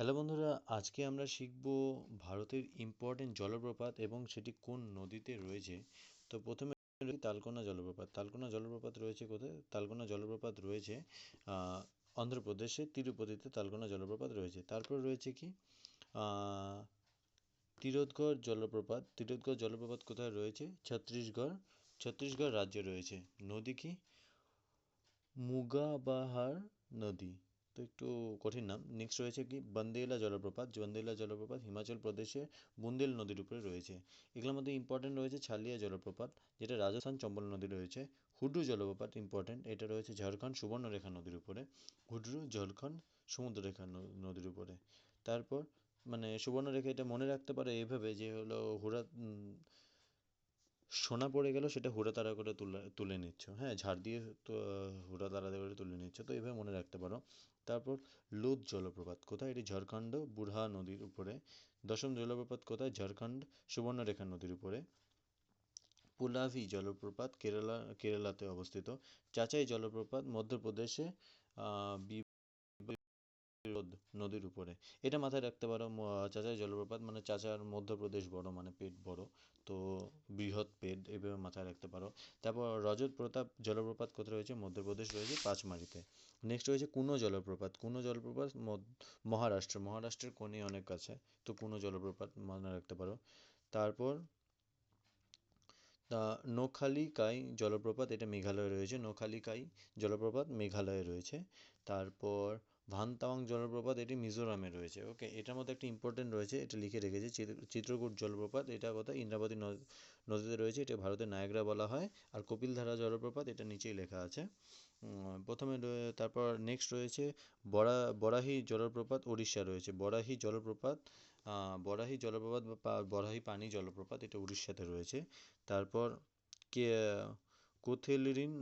Hello বন্ধুরা, আজকে আমরা শিখব ভারতের ইম্পর্টেন্ট জলপ্রপাত এবং সেটি কোন নদীতে রয়েছে। তো প্রথমে তালকোনা জলপ্রপাত। তালকোনা জলপ্রপাত রয়েছে কোথায়? তালকোনা জলপ্রপাত রয়েছে অন্ধ্রপ্রদেশে তিরুপতিতে তালকোনা জলপ্রপাত রয়েছে। তারপর রয়েছে কি? তিরোদগড় জলপ্রপাত। তিরোদগড় জলপ্রপাত কোথায় রয়েছে? ছত্তিশগড়। ছত্তিশগড় রাজ্যে রয়েছে। নদী কি? মুগাবাহার নদী। তো একটু কঠিন নাম। নেক্সট রয়েছে কি? বন্দেলা জলপ্রপাত বন্দেলা জলপ্রপাত হিমাচল প্রদেশে বুন্দেল নদীর উপরে রয়েছে। এগুলোর মধ্যে ইম্পর্টেন্ট রয়েছে ছালিয়া জলপ্রপাত, যেটা রাজস্থান চম্বল নদী রয়েছে। হুড্রু জলপ্রপাত ইম্পর্টেন্ট এটা রয়েছে ঝাড়খণ্ড সুবর্ণরেখা নদীর উপরে। হুড্রু, ঝাড়খণ্ড সমুদ্ররেখা নদীর উপরে। তারপর মানে সুবর্ণরেখা এটা মনে রাখতে পারে এইভাবে যে হলো হুরা সোনা পড়ে গেল, সেটা হুড়া তাড়া করে তুলে তুলে নিচ্ছ। হ্যাঁ ঝাড় দিয়ে তো, হুড়া তাড়া করে তুলে নিচ্ছ। তো এভাবে মনে রাখতে পারো। তারপর লোদ জলপ্রপাত, কোথায়? এটি ঝাড়খণ্ড, বুড়হা নদীর উপরে। দশম জলপ্রপাত কোথায়? ঝাড়খণ্ড, সুবর্ণরেখা নদীর উপরে। পুলাভি জলপ্রপাত, কেরালা, কেরালাতে অবস্থিত। চাচাই জলপ্রপাত, মধ্যপ্রদেশে নদীর উপরে। এটা মাথায় রাখতে পারো চাচার জলপ্রপাত মানে চাচার মধ্যপ্রদেশ বড় মানে পেট বড়, তো বৃহৎ পেট, এভাবে মাথায় রাখতে পারো। তারপর রজত প্রতাপ জলপ্রপাত কোথায় রয়েছে? মধ্যপ্রদেশ রয়েছে পাঁচমারিতে। নেক্সট রয়েছে কুনো জলপ্রপাত। কুনো জলপ্রপাত মহারাষ্ট্র। মহারাষ্ট্রের কোণে অনেক কাছে তো কুনো জলপ্রপাত মনে রাখতে পারো। তারপর নোখালিকাই জলপ্রপাত, এটা মেঘালয়ে রয়েছে। নোখালিকাই জলপ্রপাত মেঘালয়ে রয়েছে। তারপর ভানতাওয়াং জলপ্রপাত, এটি মিজোরামে রয়েছে। ওকে এটার মধ্যে একটা ইম্পর্টেন্ট রয়েছে, এটা লিখে রেখেছে চিত্রকূট জলপ্রপাত, এটা কোথায়? ইন্দ্রাবতী নদীতে রয়েছে এটা ভারতের নায়গ্রা বলা হয়। আর কপিলধারা জলপ্রপাত, এটা নিচেই লেখা আছে। প্রথমে তারপর নেক্সট রয়েছে, বরা, বরাহি জলপ্রপাত, উড়িষ্যা রয়েছে। বরাহি জলপ্রপাত বরাহি জলপ্রপাত বা বরাহি পানি জলপ্রপাত, এটা উড়িষ্যাতে রয়েছে। তারপর কে, কোথেলিরিন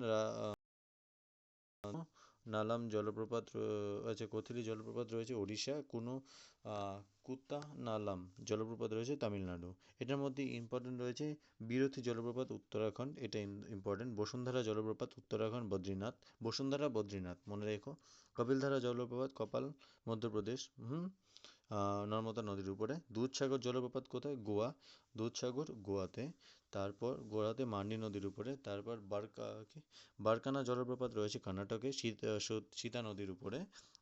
নালাম জলপ্রপাত আছে কোথিলি জলপ্রপাত রয়েছে ওড়িশা, কোনো কুত্তা নালাম জলপ্রপাত রয়েছে তামিলনাড়ু। এটার মধ্যে ইম্পর্টেন্ট রয়েছে বিরথী জলপ্রপাত উত্তরাখণ্ড, এটা ইম্পর্টেন্ট বসুন্ধরা জলপ্রপাত উত্তরাখণ্ড, বদ্রীনাথ। বসুন্ধরা, বদ্রীনাথ, মনে রেখো। কপিলধারা জলপ্রপাত, কপাল, মধ্যপ্রদেশ, হুম? নর্মদা নদীর উপরে। দুধসাগর জলপ্রপাত কোথায়? গোয়া। দুধসাগর গোয়াতে। তারপর গোয়াতে মান্ডি নদীর উপরে। তারপর বারকা, কি? বারকানা জলপ্রপাত রয়েছে কর্ণাটকে, সীতা নদীর উপরে।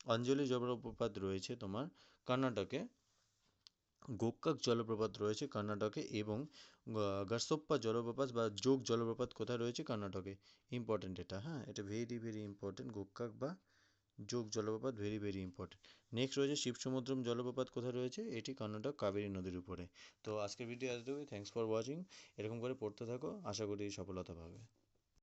অঞ্জলি জলপ্রপাত রয়েছে তোমার কর্ণাটকে। গোকাক জলপ্রপাত রয়েছে কর্ণাটকে এবং গারসোপ্পা জলপ্রপাত বা যোগ জলপ্রপাত কোথায় রয়েছে? কর্ণাটকে। ইম্পর্টেন্ট এটা হ্যাঁ? এটা ভেরি ভেরি ইম্পর্টেন্ট গোকাক বা যোগ জলপ্রপাত ভেরি ভেরি ইম্পর্টেন্ট নেক্সট রয়েছে শিবসমুদ্রম জলপ্রপাত কোথায় রয়েছে? এটি কর্ণাটক কাবেরী নদীর উপরে। তো আজকের ভিডিও এতটুকুই। থ্যাংকস ফর ওয়াচিং এরকম করে পড়তে থাকো। আশা করি সফলতা পাবে।